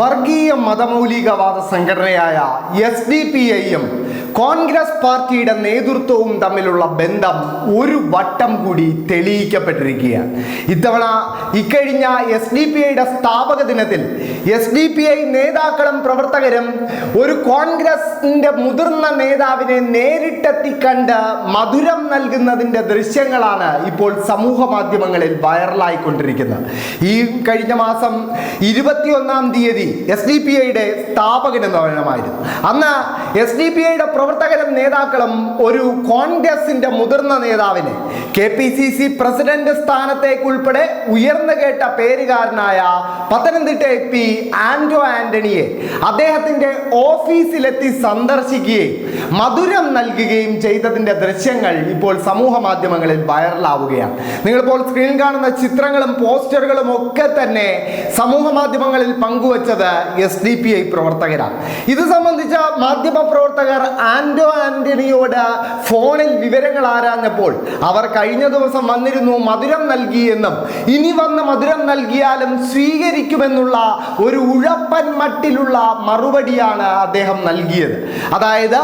വർഗീയ മതമൗലികവാദ സംഘടനയായ S D P ഐയും കോൺഗ്രസ് പാർട്ടിയുടെ നേതൃത്വവും തമ്മിലുള്ള ബന്ധം ഒരു വട്ടം കൂടി തെളിയിക്കപ്പെട്ടിരിക്കുകയാണ്. ഇത്തവണ ഇക്കഴിഞ്ഞ എസ് ഡി പി ഐയുടെ സ്ഥാപക ദിനത്തിൽ എസ് ഡി പി ഐ നേതാക്കളും പ്രവർത്തകരും ഒരു കോൺഗ്രസിന്റെ മുതിർന്ന നേതാവിനെ നേരിട്ടെത്തി കണ്ട് മധുരം നൽകുന്നതിന്റെ ദൃശ്യങ്ങളാണ് ഇപ്പോൾ സമൂഹ മാധ്യമങ്ങളിൽ വൈറലായിക്കൊണ്ടിരിക്കുന്നത്. ഈ കഴിഞ്ഞ മാസം ഇരുപത്തിയൊന്നാം തീയതി എസ് ഡി പി ഐയുടെ സ്ഥാപക ദിനമായിരുന്നു. അന്ന് എസ് ഡി പി ഐയുടെ പ്രവർത്തകരും നേതാക്കളും ഒരു കോൺഗ്രസിന്റെ മുതിർന്ന നേതാവിന് K P C C president സ്ഥാനത്തേക്ക് ഉൾപ്പെടെ ഉയർന്നു കേട്ട പേരുകാരനായ പത്തനംതിട്ട എ പി ആന്റോ ആന്റണിയെ അദ്ദേഹത്തിന്റെ ഓഫീസിലെത്തി സന്ദർശിക്കുകയും മധുരം നൽകുകയും ചെയ്തതിന്റെ ദൃശ്യങ്ങൾ ഇപ്പോൾ സമൂഹ മാധ്യമങ്ങളിൽ വൈറലാവുകയാണ്. നിങ്ങളിപ്പോൾ സ്ക്രീനിൽ കാണുന്ന ചിത്രങ്ങളും പോസ്റ്ററുകളും ഒക്കെ തന്നെ സമൂഹ മാധ്യമങ്ങളിൽ പങ്കുവച്ചത് എസ് ഡി പി ഐ പ്രവർത്തകരാണ്. ഇത് സംബന്ധിച്ച മാധ്യമ പ്രവർത്തകർ ആന്റോ ആന്റണിയോട് ഫോണിൽ വിവരങ്ങൾ ആരാഞ്ഞപ്പോൾ അവർ കഴിഞ്ഞ ദിവസം വന്നിരുന്നു മധുരം നൽകിയെന്നും ഇനി വന്ന് മധുരം നൽകിയാലും സ്വീകരിക്കുമെന്നുള്ള ഒരു ഉഴപ്പൻ മട്ടിലുള്ള മറുപടിയാണ് അദ്ദേഹം നൽകിയത്. അതായത്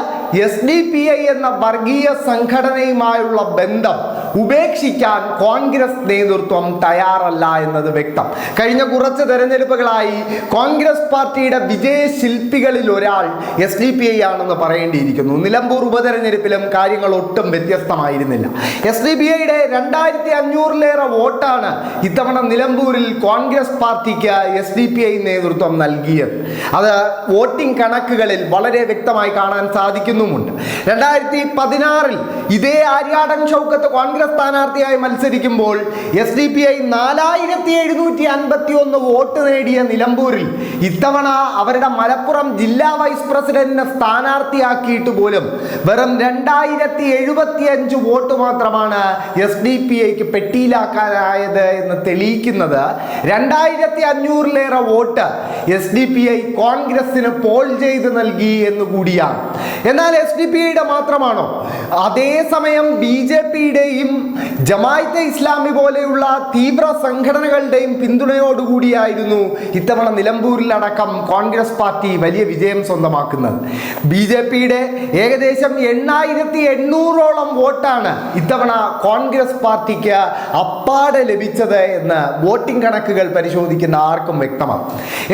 എസ് ഡി പി ഐ എന്ന വർഗീയ സംഘടനയുമായുള്ള ബന്ധം ഉപേക്ഷിക്കാൻ കോൺഗ്രസ് നേതൃത്വം തയ്യാറല്ല എന്നത് വ്യക്തം. കഴിഞ്ഞ കുറച്ച് തെരഞ്ഞെടുപ്പുകളായി കോൺഗ്രസ് പാർട്ടിയുടെ വിജയ ശില്പികളിൽ ഒരാൾ എസ് ഡി പി ഐ ആണെന്ന് പറയേണ്ടിയിരിക്കുന്നു. നിലമ്പൂർ ഉപതെരഞ്ഞെടുപ്പിലും കാര്യങ്ങൾ ഒട്ടും വ്യത്യസ്തമായിരുന്നില്ല. എസ് ഡി പി ഐയുടെ രണ്ടായിരത്തി അഞ്ഞൂറിലേറെ വോട്ടാണ് ഇത്തവണ നിലമ്പൂരിൽ കോൺഗ്രസ് പാർട്ടിക്ക് എസ് ഡി പി ഐ നേതൃത്വം നൽകിയത്. അത് വോട്ടിംഗ് കണക്കുകളിൽ വളരെ വ്യക്തമായി കാണാൻ സാധിക്കുന്നുമുണ്ട്. രണ്ടായിരത്തി പതിനാറിൽ ഇതേ ആര്യാടൻ ചൗക്കത്ത് കോൺഗ്രസ് സ്ഥാനാർത്ഥിയായി മത്സരിക്കുമ്പോൾ എസ് ഡി പി ഐ നാലായിരത്തി എഴുന്നൂറ്റി അൻപത്തി ഒന്ന് വോട്ട് നേടിയ നിലമ്പൂരിൽ ഇത്തവണ അവരുടെ മലപ്പുറം ജില്ലാ വൈസ് പ്രസിഡന്റിനെ സ്ഥാനാർത്ഥിയാക്കിയിട്ട് പോലും വെറും രണ്ടായിരത്തി എഴുപത്തി അഞ്ച് വോട്ട് മാത്രമാണ് എസ് ഡി പി ഐക്ക് പെട്ടിയിലാക്കാനായത് എന്ന് തെളിയിക്കുന്നത്. രണ്ടായിരത്തി അഞ്ഞൂറിലേറെ vote S D P I കോൺഗ്രസിന് പോൾ ചെയ്ത് നൽകി എന്ന് കൂടിയാണ്. എന്നാൽ എസ് ഡി പി ഐയുടെ മാത്രമാണോ? അതേസമയം ബി ജെ പിയുടെയും ജമായത്തെ ഇസ്ലാമി പോലെയുള്ള തീവ്ര സംഘടനകളുടെയും പിന്തുണയോടുകൂടിയായിരുന്നു ഇത്തവണ നിലമ്പൂരിലടക്കം കോൺഗ്രസ് പാർട്ടി വലിയ വിജയം സ്വന്തമാക്കുന്നത്. ബി ജെ പിയുടെ ഏകദേശം എണ്ണായിരത്തി എണ്ണൂറോളം വോട്ടാണ് ഇത്തവണ കോൺഗ്രസ് പാർട്ടിക്ക് അപ്പാടെ ലഭിച്ചത് എന്ന് വോട്ടിംഗ് കണക്കുകൾ പരിശോധിക്കുന്ന ആർക്കും വ്യക്തമാണ്.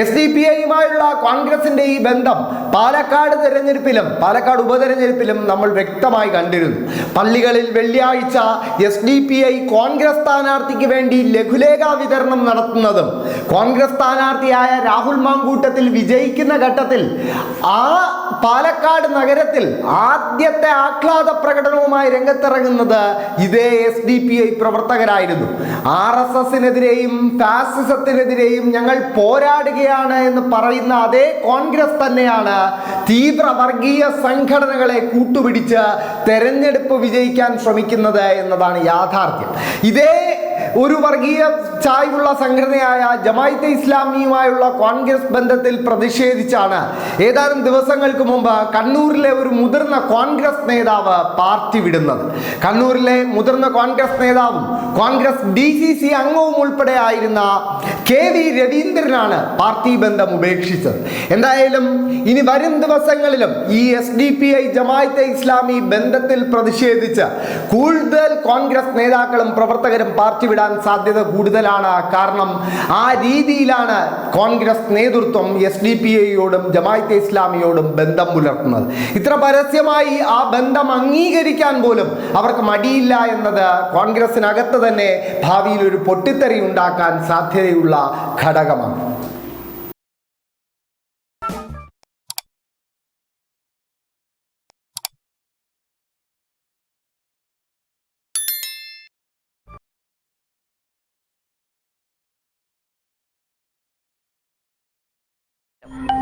എസ് ഡി പി ഐയുമായുള്ള കോൺഗ്രസിന്റെ ഈ ബന്ധം പാലക്കാട് തെരഞ്ഞെടുപ്പിലും പാലക്കാട് ഉപതെരഞ്ഞെടുപ്പിലും നമ്മൾ വ്യക്തമായി കണ്ടിരുന്നു. പള്ളികളിൽ വെള്ളിയാഴ്ച S D P I Congress സ്ഥാനാർത്ഥിക്ക് വേണ്ടി ലഘുലേഖ വിതരണം നടത്തുന്നതും കോൺഗ്രസ് സ്ഥാനാർത്ഥിയായ രാഹുൽ മാങ്കൂട്ടത്തിൽ വിജയിക്കുന്ന ഘട്ടത്തിൽ ആ പാലക്കാട് നഗരത്തിൽ ആദ്യത്തെ ആഹ്ലാദ പ്രകടനവുമായി രംഗത്തിറങ്ങുന്നത് ഇതേ എസ് ഡി പി ഐ പ്രവർത്തകരായിരുന്നു. ആർ എസ് എസിനെതിരെയും ഫാസിസത്തിനെതിരെയും ഞങ്ങൾ പോരാടുകയാണ് എന്ന് പറയുന്ന അതേ കോൺഗ്രസ് തന്നെയാണ് തീവ്ര വർഗീയ സംഘടനകളെ കൂട്ടുപിടിച്ച് തെരഞ്ഞെടുപ്പ് വിജയിക്കാൻ ശ്രമിക്കുന്നത് എന്നതാണ് യാഥാർത്ഥ്യം. ഇതേ ഒരു വർഗീയ ചായ്വുള്ള സംഘടനയായ ജമായത്തെ ഇസ്ലാമിയുമായുള്ള കോൺഗ്രസ് ബന്ധത്തിൽ പ്രതിഷേധിച്ചാണ്. ഏതാനും ദിവസങ്ങൾക്ക് മുമ്പ് കണ്ണൂരിലെ ഒരു മുതിർന്ന കോൺഗ്രസ് നേതാവ് പാർട്ടി വിടുന്നത്. കണ്ണൂരിലെ മുതിർന്ന കോൺഗ്രസ് നേതാവും കോൺഗ്രസ് ഡി സി സി അംഗവും ഉൾപ്പെടെ ആയിരുന്ന കെ വി രവീന്ദ്രനാണ് പാർട്ടി ബന്ധം ഉപേക്ഷിച്ചത്. എന്തായാലും ഇനി വരും ദിവസങ്ങളിലും ഈ S D P I Jamaate Islami ബന്ധത്തിൽ പ്രതിഷേധിച്ച് കൂടുതൽ കോൺഗ്രസ് നേതാക്കളും പ്രവർത്തകരും പാർട്ടി വിടാൻ സാധ്യത കൂടുതലാണ്. കാരണം ആ രീതിയിലാണ് കോൺഗ്രസ് നേതൃത്വം എസ് ഡി പി ഐയോടും ജമായത്തെ ഇസ്ലാമിയോടും ബന്ധം പുലർത്തുന്നത്. ഇത്ര പരസ്യമായി ആ ബന്ധം അംഗീകരിക്കാൻ പോലും അവർക്ക് മടിയില്ല എന്നത് കോൺഗ്രസിനകത്ത് തന്നെ ഭാവിയിൽ ഒരു പൊട്ടിത്തെറി ഉണ്ടാക്കാൻ സാധ്യതയുള്ള ഘടകമാണ്. you.